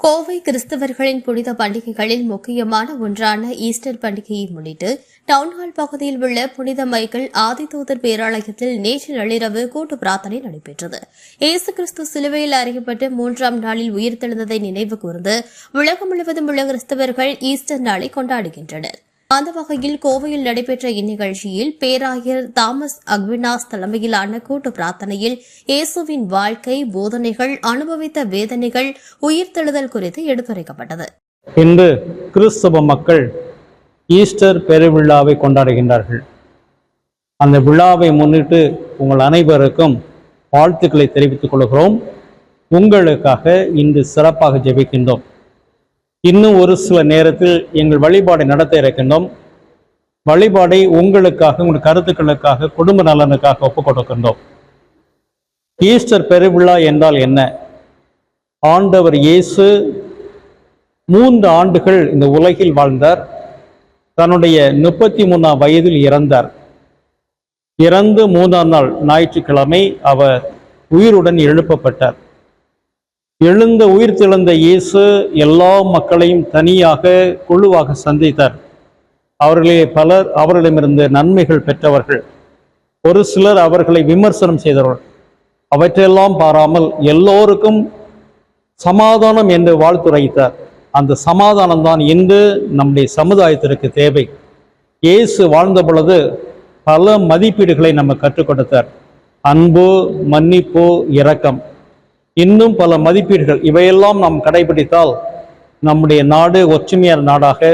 கோவை கிறிஸ்தவர்களின் புனித பண்டிகைகளில் முக்கியமான ஒன்றான ஈஸ்டர் பண்டிகையை முன்னிட்டு டவுன்ஹால் பகுதியில் உள்ள புனித மைக்கேல் ஆதிதூதர் பேராலயத்தில் நேற்று நள்ளிரவு கூட்டு பிரார்த்தனை நடைபெற்றது. இயேசு கிறிஸ்து சிலுவையில் அறியப்பட்டு மூன்றாம் நாளில் உயிர்த்தெழுந்ததை நினைவு கூர்ந்து உலகம் முழுவதும் உள்ள கிறிஸ்தவர்கள் ஈஸ்டர் நாளை கொண்டாடுகின்றனர். அந்த வகையில் கோவையில் நடைபெற்ற இந்நிகழ்ச்சியில் பேராயர் தாமஸ் அக்வினாஸ் தலைமையிலான கூட்டு பிரார்த்தனையில் இயேசுவின் வாழ்க்கை போதனைகள் அனுபவித்த வேதனைகள் உயிர்த்தெழுதல் குறித்து எடுத்துரைக்கப்பட்டது. இன்று கிறிஸ்தவ மக்கள் ஈஸ்டர் பெருவிழாவை கொண்டாடுகின்றார்கள். அந்த விழாவை முன்னிட்டு உங்கள் அனைவருக்கும் வாழ்த்துக்களை தெரிவித்துக் கொள்கிறோம். உங்களுக்காக இன்று சிறப்பாக ஜெபிக்கின்றோம். இன்னும் ஒரு சில நேரத்தில் எங்கள் வழிபாடை நடத்த இருக்கின்றோம். வழிபாடை உங்களுக்காக உங்கள் கருத்துக்களுக்காக குடும்ப நலனுக்காக ஒப்புக் கொடுக்கின்றோம். ஈஸ்டர் பெருவிழா என்றால் என்ன? ஆண்டவர் இயேசு மூன்று ஆண்டுகள் இந்த உலகில் வாழ்ந்தார். தன்னுடைய முப்பத்தி மூணாம் வயதில் இறந்தார். இறந்து மூன்றாம் நாள் ஞாயிற்றுக்கிழமை அவர் உயிருடன் எழுப்பப்பட்டார். எழுந்த உயிர் திழந்த இயேசு எல்லா மக்களையும் தனியாக குழுவாக சந்தித்தார். அவர்களே பலர் அவர்களிடமிருந்து நன்மைகள் பெற்றவர்கள். ஒரு சிலர் அவர்களை விமர்சனம் செய்தவர்கள். அவற்றையெல்லாம் பாராமல் எல்லோருக்கும் சமாதானம் என்று வாழ்த்துரைத்தார். அந்த சமாதானம் தான் இன்று நம்முடைய சமுதாயத்திற்கு தேவை. இயேசு வாழ்ந்த பொழுது பல மதிப்பீடுகளை நம்ம கற்றுக் கொடுத்தார். அன்பு மன்னிப்பு இரக்கம். இன்னும் பல மதிப்பீடுகள். இவையெல்லாம் நாம் கடைபிடித்தால் நம்முடைய நாடு ஒற்றுமையான நாடாக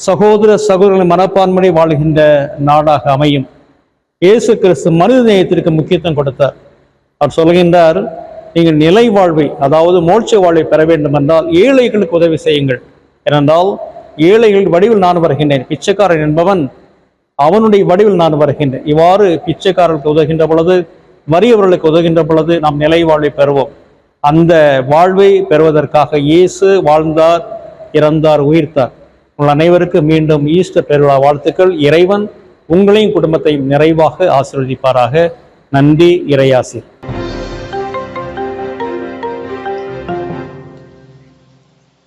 சகோதர சகோதரர்களின் மனப்பான்மையை வாழ்கின்ற நாடாக அமையும். இயேசு கிறிஸ்து மனித நேயத்திற்கு முக்கியத்துவம் கொடுத்தார். அவர் சொல்கின்றார் நீங்கள் நிலை வாழ்வை அதாவது மோட்ச வாழ்வை பெற வேண்டும் என்றால் ஏழைகளுக்கு உதவி செய்யுங்கள். ஏனென்றால் ஏழைகள் வடிவில் நான் வருகின்றேன். பிச்சைக்காரன் என்பவன் அவனுடைய வடிவில் நான் வருகின்றேன். இவ்வாறு பிச்சைக்காரர்களுக்கு உதவுகின்ற பொழுது வறியவர்களுக்கு உதவுகின்ற பொழுது நாம் நிலை வாழ்வை பெறுவோம். அந்த வாழ்வை பெறுவதற்காக இயேசு வாழ்ந்தார் இறந்தார் உயிர்த்தார். உங்கள் அனைவருக்கும் மீண்டும் ஈஸ்டர் பெருவிழா வாழ்த்துக்கள். இறைவன் உங்களையும் குடும்பத்தையும் நிறைவாக ஆசீர்வதிப்பாராக. நன்றி இறையாசி